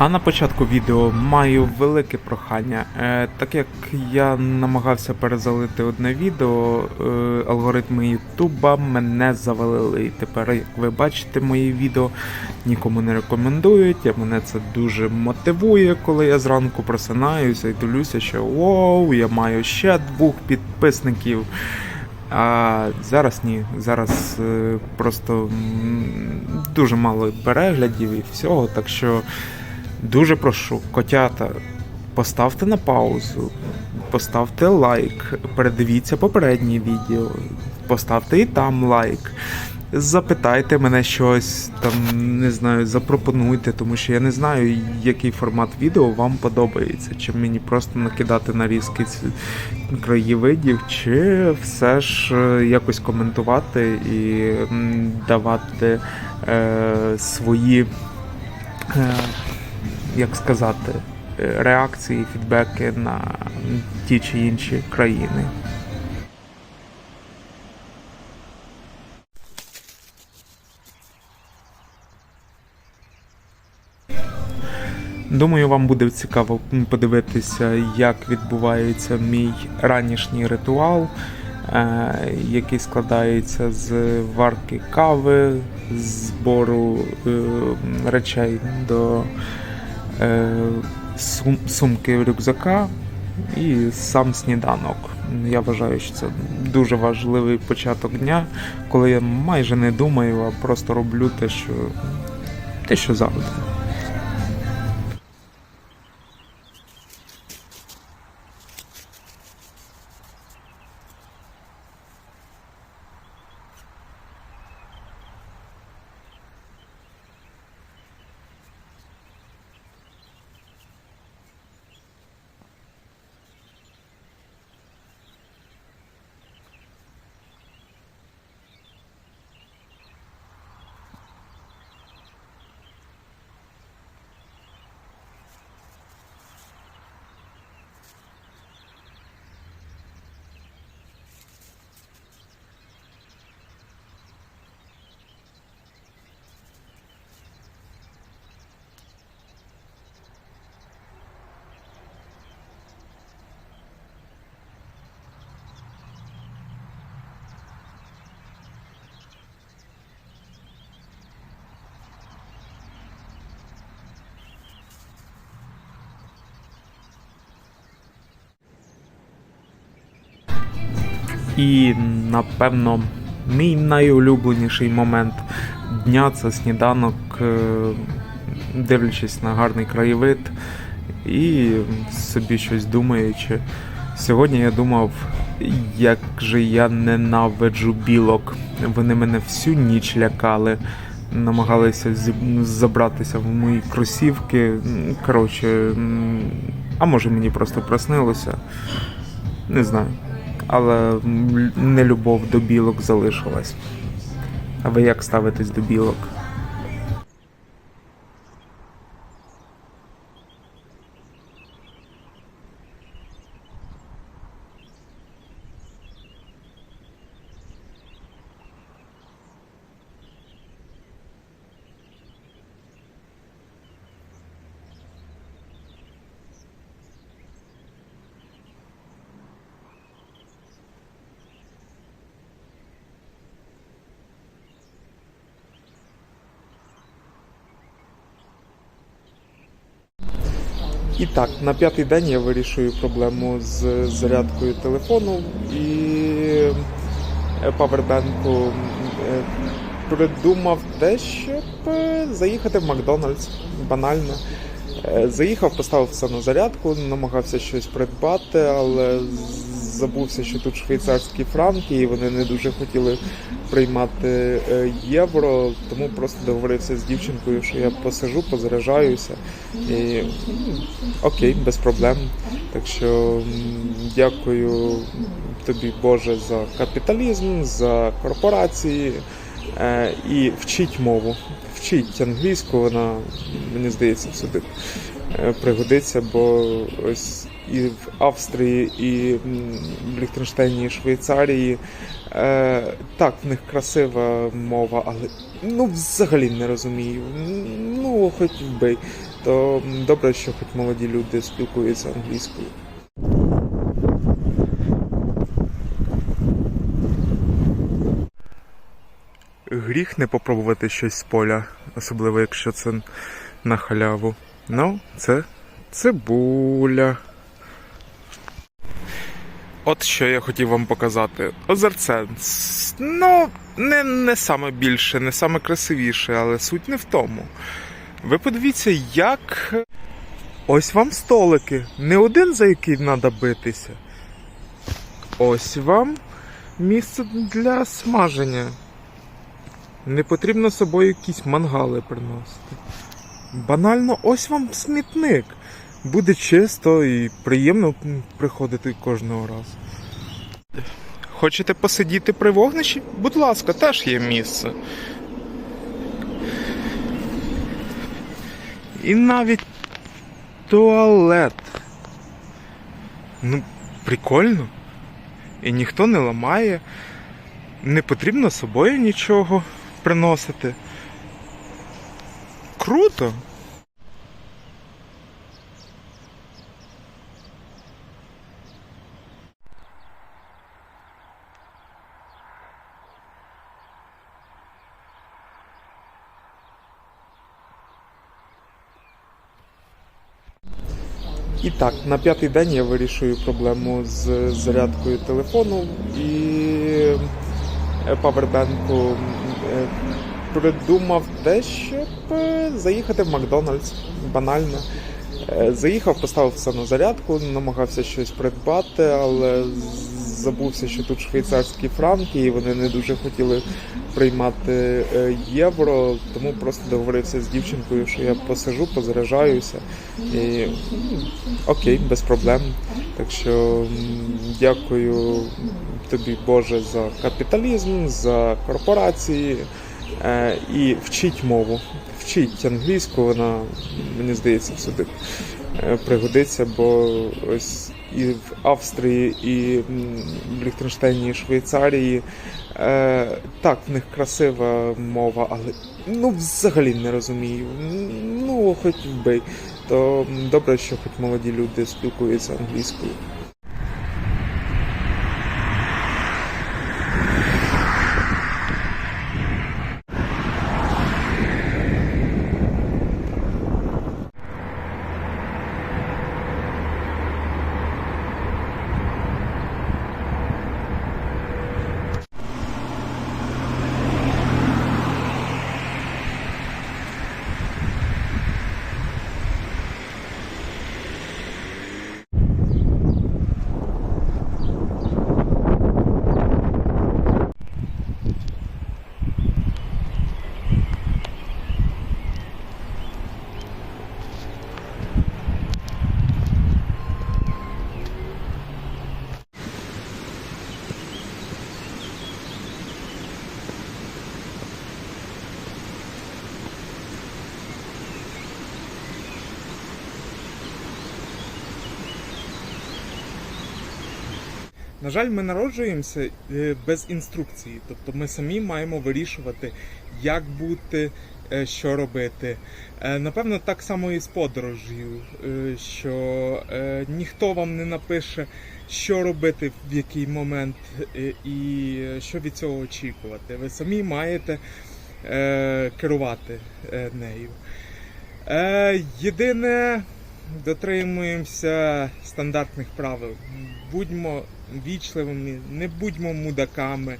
А на початку відео маю велике прохання. Е, так як я намагався перезалити одне відео, е, алгоритми Ютуба мене завалили. І тепер, як ви бачите, мої відео нікому не рекомендують. А мене це дуже мотивує, коли я зранку просинаюся і дивлюся, що воу, я маю ще двох підписників. А зараз ні. Зараз е, просто дуже мало переглядів і всього. Так що дуже прошу, котята, поставте на паузу, поставте лайк, передивіться попереднє відео, поставте і там лайк. Запитайте мене щось, там не знаю, запропонуйте, тому що я не знаю, який формат відео вам подобається. Чи мені просто накидати нарізки краєвидів, чи все ж е, якось коментувати і давати е, свої, е, як сказати, е, реакції, фідбеки на ті чи інші країни. Думаю, вам буде цікаво подивитися, як відбувається мій ранішній ритуал, е, який складається з варки кави, збору е, речей до сумки рюкзака і сам сніданок. Я вважаю, що це дуже важливий початок дня, коли я майже не думаю, а просто роблю те, що, те, що завжди. І напевно мій найулюбленіший момент дня це сніданок, е, дивлячись на гарний краєвид і собі щось думаючи. Сьогодні я думав, як же я ненавиджу білок. Вони мене всю ніч лякали, намагалися забратися в мої кросівки. Коротше, а може мені просто приснилося. Не знаю але м, нелюбов до білок залишилась. А ви як ставитесь до білок? І так, на п'ятий день я вирішую проблему з зарядкою телефону і е, павербенку. Е, Придумав те, щоб е, заїхати в Макдональдс. Банально. Заїхав, поставив все на зарядку, намагався щось придбати, але забувся, що тут швейцарські франки, і вони не дуже хотіли приймати е, євро, тому просто договорився з дівчинкою, що я посижу, позаряджаюся. І окей, без проблем. Так що дякую тобі, Боже, за капіталізм, за корпорації. Е, і вчіть мову. Вчіть англійську, вона, мені здається, всюди е, пригодиться, бо ось і в Австрії, і в Ліхтенштейні, і Швейцарії. Е, так, в них красива мова, але ну взагалі не розумію. Ну, хоч вбий. То добре, що хоч молоді люди спілкуються англійською. Гріх не попробувати щось з поля, особливо якщо це на халяву. Ну, це цибуля. От що я хотів вам показати. Озерце. Ну, не, не саме більше, не саме красивіше, але суть не в тому. Ви подивіться, як. Ось вам столики. Не один, за який треба битися. Ось вам місце для смаження. Не потрібно з собою якісь мангали приносити. Банально, ось вам смітник. Буде чисто і приємно приходити кожного разу. Хочете посидіти при вогнищі? Будь ласка, теж є місце. І навіть туалет. Ну, прикольно. І ніхто не ламає. Не потрібно з собою нічого приносити. Круто. І так, на п'ятий день я вирішую проблему з зарядкою телефону і е, павербенку. Е, Придумав те, щоб е, заїхати в Макдональдс. Банально. Заїхав, поставив все на зарядку, намагався щось придбати, але забувся, що тут швейцарські франки, і вони не дуже хотіли приймати е, євро, тому просто договорився з дівчинкою, що я посижу, позаряджаюся. І окей, без проблем. Так що дякую тобі, Боже, за капіталізм, за корпорації. Е, і вчіть мову. Вчіть англійську, вона, мені здається, всюди е, пригодиться, бо ось і в Австрії, і в Ліхтенштейні, і Швейцарії. Е, так, в них красива мова, але ну взагалі не розумію. Ну, хоч вбий. То добре, що хоч молоді люди спілкуються англійською. На жаль, ми народжуємося е, без інструкції, тобто ми самі маємо вирішувати, як бути, е, що робити. Е, Напевно, так само і з подорожю, що ніхто вам не напише, що робити в який момент і що від цього очікувати. Ви самі маєте керувати нею. Єдине, дотримуємося стандартних правил. Будьмо вічливими, не будьмо мудаками,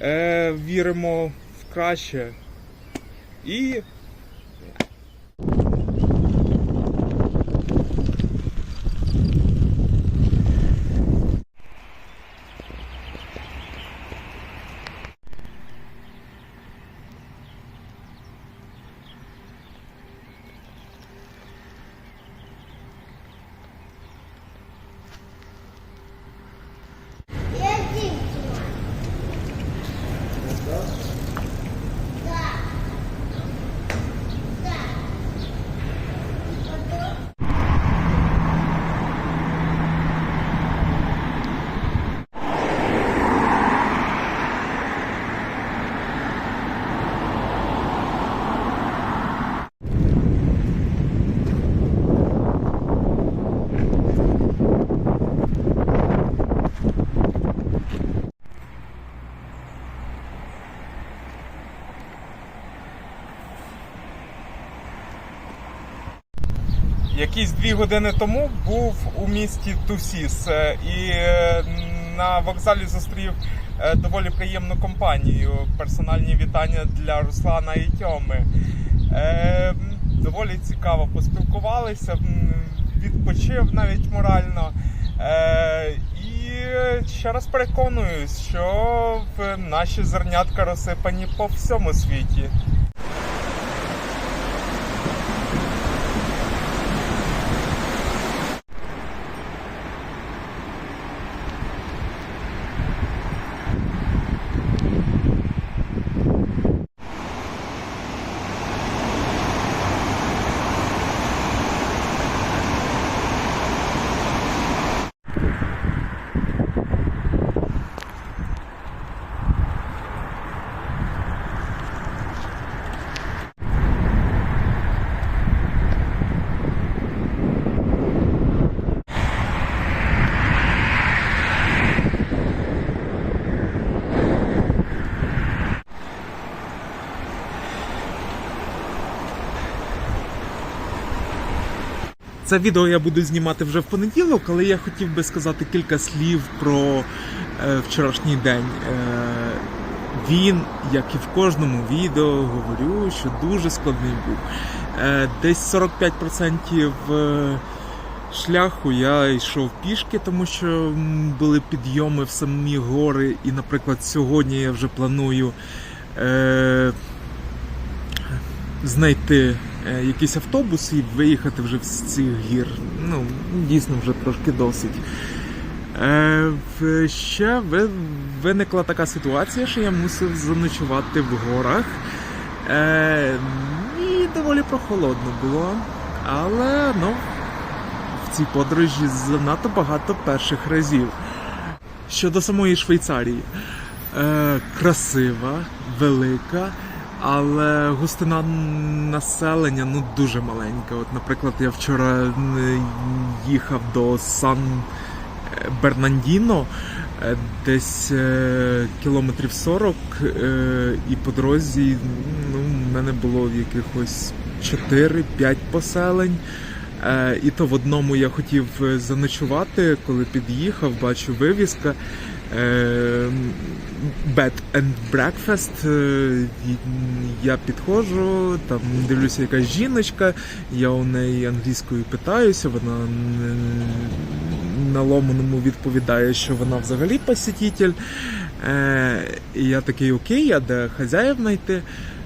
е, віримо в краще і. Якісь дві години тому був у місті Тусіс е, і е, на вокзалі зустрів е, доволі приємну компанію. Персональні вітання для Руслана і Тьоми. Доволі цікаво поспілкувалися, відпочив навіть морально. І ще раз переконуюсь, що в наші зернятка розсипані по всьому світі. Це відео я буду знімати вже в понеділок, але я хотів би сказати кілька слів про е, вчорашній день. Е, він, як і в кожному відео, говорю, що дуже складний був. Е, десь 45% е, шляху я йшов пішки, тому що були підйоми в самі гори. І, наприклад, сьогодні я вже планую. Е, знайти якийсь автобус і виїхати вже з цих гір. Ну, дійсно, вже трошки досить. Е, ще виникла така ситуація, що я мусив заночувати в горах. Е, і доволі прохолодно було. Але ну, в цій подорожі занадто багато перших разів. Щодо самої Швейцарії, е, красива, велика, але густина населення ну дуже маленька. От, наприклад, я вчора е, їхав до Сан Бернандіно, е, десь е, кілометрів 40, е, і по дорозі ну, в мене було якихось 4-5 поселень. Е, І то в одному я хотів е, заночувати, коли під'їхав, бачу вивіска. Е, Bed and Breakfast. Е, Я підходжу, там дивлюся якась жіночка, я у неї англійською питаюся, вона на ломаному відповідає, що вона взагалі посетитель. Е, І я такий окей, а де хазяїв знайти?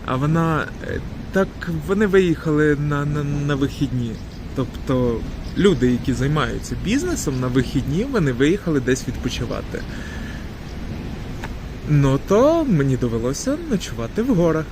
А вона е, так вони виїхали на, на, на вихідні. Тобто люди, які займаються бізнесом на вихідні, вони виїхали десь відпочивати. Ну то мені довелося ночувати в горах.